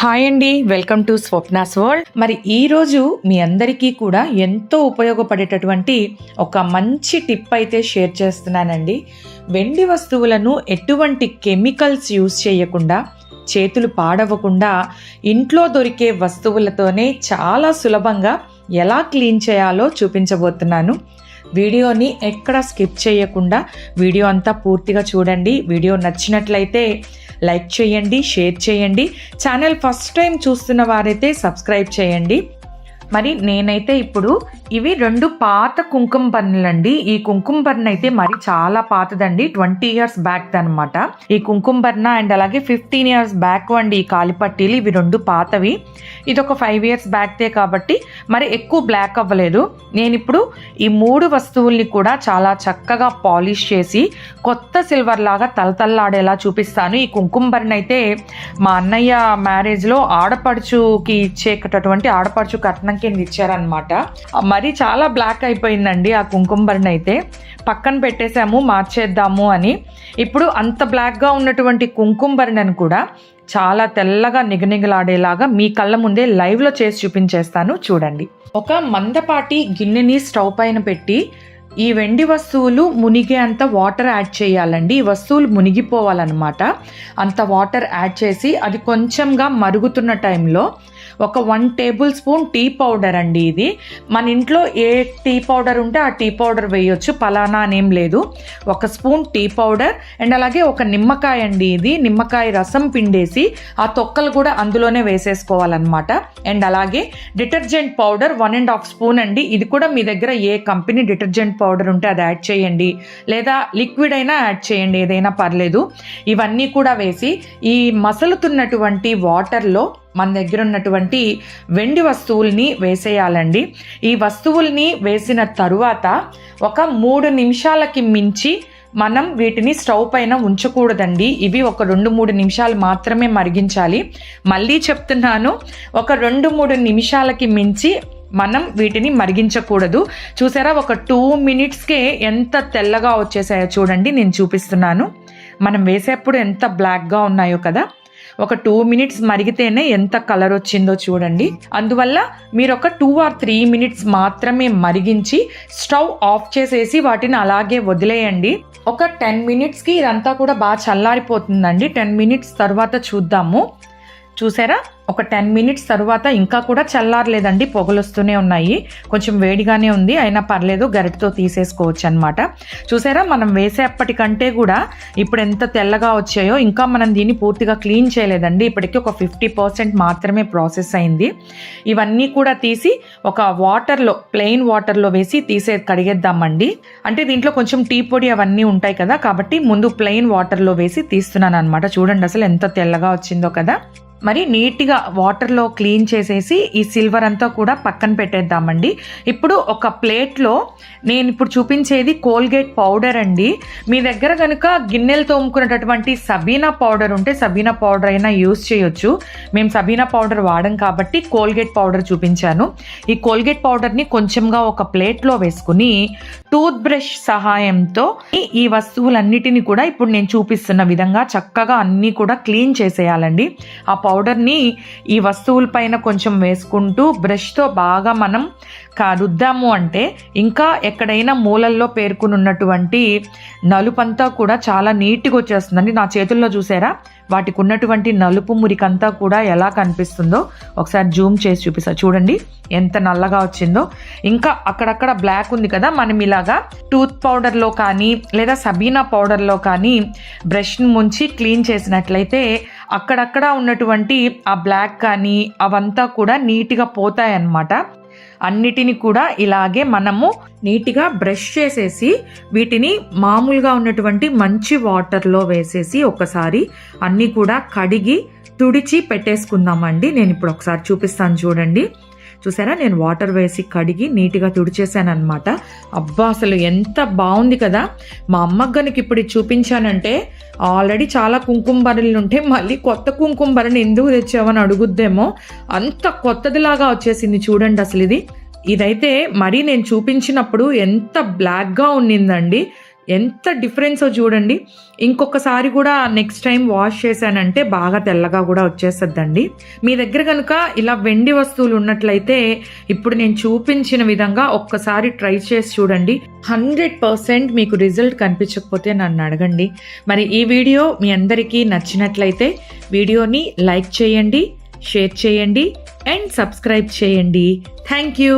Hi అండి welcome to Swapna's world. మరి ఈరోజు మీ అందరికీ కూడా ఎంతో ఉపయోగపడేటటువంటి ఒక మంచి టిప్ అయితే షేర్ చేస్తున్నానండి. వెండి వస్తువులను ఎటువంటి కెమికల్స్ యూజ్ చేయకుండా చేతులు పాడవకుండా ఇంట్లో దొరికే వస్తువులతోనే చాలా సులభంగా ఎలా క్లీన్ చేయాలో చూపించబోతున్నాను. వీడియోని ఎక్కడ స్కిప్ చేయకుండా వీడియో అంతా పూర్తిగా చూడండి. వీడియో నచ్చినట్లయితే లైక్ చేయండి షేర్ చేయండి. ఛానల్ ఫస్ట్ టైం చూస్తున్న వారైతే సబ్స్క్రైబ్ చేయండి. మరి నేనైతే ఇప్పుడు ఇవి రెండు పాత కుంకుమ బర్నులండి ఈ కుంకుమ బర్న్ అయితే మరి చాలా పాతదండి. ట్వంటీ ఇయర్స్ బ్యాక్ అనమాట ఈ కుంకుమ బర్న అండ్ అలాగే ఫిఫ్టీన్ ఇయర్స్ బ్యాక్ అండి ఈ కాలిపట్టీలు ఇవి రెండు పాతవి. ఇది ఒక ఫైవ్ ఇయర్స్ బ్యాక్తే కాబట్టి మరి ఎక్కువ బ్లాక్ అవ్వలేదు. నేను ఇప్పుడు ఈ మూడు వస్తువుల్ని కూడా చాలా చక్కగా పాలిష్ చేసి కొత్త సిల్వర్ లాగా తలతల్లాడేలా చూపిస్తాను. ఈ కుంకుమ బర్న్ అయితే మా అన్నయ్య మ్యారేజ్లో ఆడపడుచుకి ఇచ్చేటటువంటి ఆడపడుచు కట్నం కింద ఇచ్చారనమాట మరి చాలా బ్లాక్ అయిపోయిందండి ఆ కుంకుమ అయితే పక్కన పెట్టేశాము మార్చేద్దాము అని. ఇప్పుడు అంత బ్లాక్గా ఉన్నటువంటి కుంకుమ బర్ణను కూడా చాలా తెల్లగా నిగనిగలాడేలాగా మీ కళ్ళ ముందే లైవ్లో చేసి చూపించేస్తాను చూడండి. ఒక మందపాటి గిన్నెని స్టవ్ పైన పెట్టి ఈ వెండి వస్తువులు మునిగే అంత వాటర్ యాడ్ చేయాలండి. ఈ వస్తువులు మునిగిపోవాలన్నమాట. అంత వాటర్ యాడ్ చేసి అది కొంచెంగా మరుగుతున్న టైంలో ఒక one table spoon tea powder అండి ఇది. మన ఇంట్లో ఏ టీ పౌడర్ ఉంటే ఆ టీ పౌడర్ వేయొచ్చు. పలానా అనేం లేదు. ఒక స్పూన్ టీ పౌడర్ అండ్ అలాగే ఒక నిమ్మకాయ అండి ఇది. నిమ్మకాయ రసం పిండేసి ఆ తొక్కలు కూడా అందులోనే వేసేసుకోవాలన్నమాట. అండ్ అలాగే detergent powder one and half spoon అండి. ఇది కూడా మీ దగ్గర ఏ కంపెనీ డిటర్జెంట్ పౌడర్ ఉంటే అది యాడ్ చేయండి. లేదా లిక్విడ్ అయినా యాడ్ చేయండి. ఏదైనా పర్లేదు. ఇవన్నీ కూడా వేసి ఈ మసలుతున్నటువంటి వాటర్లో మన దగ్గర ఉన్నటువంటి వెండి వస్తువుల్ని వేసేయాలండి. ఈ వస్తువుల్ని వేసిన తరువాత ఒక మూడు నిమిషాలకి మించి మనం వీటిని స్టవ్ పైన ఉంచకూడదండి. ఇవి ఒక రెండు మూడు నిమిషాలు మాత్రమే మరిగించాలి. మళ్ళీ చెప్తున్నాను ఒక రెండు మూడు నిమిషాలకి మించి మనం వీటిని మరిగించకూడదు. చూసారా ఒక టూ మినిట్స్కే ఎంత తెల్లగా వచ్చేసాయో చూడండి నేను చూపిస్తున్నాను. మనం వేసేప్పుడు ఎంత బ్లాక్గా ఉన్నాయో కదా. ఒక టూ మినిట్స్ మరిగితేనే ఎంత కలర్ వచ్చిందో చూడండి. అందువల్ల మీరు ఒక టూ ఆర్ త్రీ మినిట్స్ మాత్రమే మరిగించి స్టవ్ ఆఫ్ చేసేసి వాటిని అలాగే వదిలేయండి. ఒక టెన్ మినిట్స్కి ఇదంతా కూడా బాగా చల్లారిపోతుందండి. టెన్ మినిట్స్ తర్వాత చూద్దాము. చూసారా? ఒక టెన్ మినిట్స్ తర్వాత ఇంకా కూడా చల్లారలేదండి పొగలు వస్తూనే ఉన్నాయి. కొంచెం వేడిగానే ఉంది అయినా పర్లేదు గరిటతో తీసేసుకోవచ్చు అనమాట చూసారా మనం వేసేప్పటికంటే కూడా ఇప్పుడు ఎంత తెల్లగా వచ్చాయో ఇంకా మనం దీన్ని పూర్తిగా క్లీన్ చేయలేదండి. ఇప్పటికీ ఒక ఫిఫ్టీ పర్సెంట్ మాత్రమే ప్రాసెస్ అయింది. ఇవన్నీ కూడా తీసి ఒక వాటర్లో ప్లెయిన్ వాటర్లో వేసి తీసే కడిగేద్దామండి. అంటే దీంట్లో కొంచెం టీ పొడి అవన్నీ ఉంటాయి కదా కాబట్టి ముందు ప్లెయిన్ వాటర్లో వేసి తీస్తున్నాను అనమాట చూడండి అసలు ఎంత తెల్లగా వచ్చిందో కదా. మరి నీట్గా వాటర్లో క్లీన్ చేసేసి ఈ సిల్వర్ అంతా కూడా పక్కన పెట్టేద్దామండి. ఇప్పుడు ఒక ప్లేట్లో నేను ఇప్పుడు చూపించేది కోల్గేట్ పౌడర్ అండి. మీ దగ్గర కనుక గిన్నెలు తోముకునేటటువంటి సబీనా పౌడర్ ఉంటే సబీనా పౌడర్ అయినా యూస్ చేయొచ్చు. మేము సబీనా పౌడర్ వాడం కాబట్టి కోల్గేట్ పౌడర్ చూపించాను. ఈ కోల్గేట్ పౌడర్ని కొంచెంగా ఒక ప్లేట్లో వేసుకుని టూత్ బ్రష్ సహాయంతో ఈ వస్తువులన్నిటిని కూడా ఇప్పుడు నేను చూపిస్తున్న విధంగా చక్కగా అన్నీ కూడా క్లీన్ చేసేయాలండి. ఆ పౌడర్ని ఈ వస్తువులపైన కొంచెం వేసుకుంటూ బ్రష్తో బాగా మనం రుద్దాము అంటే ఇంకా ఎక్కడైనా మూలల్లో పేర్కొనున్నటువంటి నలుపంతా కూడా చాలా నీట్గా వచ్చేస్తుందండి. నా చేతుల్లో చూసారా? వాటికి ఉన్నటువంటి నలుపు మురికంతా కూడా ఎలా కనిపిస్తుందో ఒకసారి జూమ్ చేసి చూపిస్తా. చూడండి ఎంత నల్లగా వచ్చిందో. ఇంకా అక్కడక్కడ బ్లాక్ ఉంది కదా మనం ఇలాగా టూత్ పౌడర్లో కానీ లేదా సబీనా పౌడర్లో కానీ బ్రష్ని ముంచి క్లీన్ చేసినట్లయితే అక్కడక్కడ ఉన్నటువంటి ఆ బ్లాక్ కానీ అవంతా కూడా నీట్గా పోతాయన్నమాట. అన్నిటిని కూడా ఇలాగే మనము నీట్గా బ్రష్ చేసేసి వీటిని మామూలుగా ఉన్నటువంటి మంచి వాటర్లో వేసేసి ఒకసారి అన్నీ కూడా కడిగి తుడిచి పెట్టేసుకుందామండి. నేను ఇప్పుడు ఒకసారి చూపిస్తాను చూడండి. చూసారా? నేను వాటర్ వేసి కడిగి నీట్గా తుడిచేసాను అనమాట అబ్బా అసలు ఎంత బాగుంది కదా! మా అమ్మకు కనుక ఇప్పుడు చూపించానంటే ఆల్రెడీ చాలా కుంకుమ బరలు ఉంటే మళ్ళీ కొత్త కుంకుమ బరని ఎందుకు తెచ్చావని అడుగుద్దేమో? అంత కొత్తదిలాగా వచ్చేసింది చూడండి అసలు ఇది. ఇదైతే మరీ నేను చూపించినప్పుడు ఎంత బ్లాక్గా ఉన్నిందండి. ఎంత డిఫరెన్సో చూడండి. ఇంకొకసారి కూడా నెక్స్ట్ టైం వాష్ చేశానంటే బాగా తెల్లగా కూడా వచ్చేస్తుందండి. మీ దగ్గర కనుక ఇలా వెండి వస్తువులు ఉన్నట్లయితే ఇప్పుడు నేను చూపించిన విధంగా ఒక్కసారి ట్రై చేసి చూడండి. హండ్రెడ్ పర్సెంట్ మీకు రిజల్ట్ కనిపించకపోతే నన్ను అడగండి. మరి ఈ వీడియో మీ అందరికీ నచ్చినట్లయితే వీడియోని లైక్ చేయండి షేర్ చేయండి అండ్ సబ్స్క్రైబ్ చేయండి. Thank you.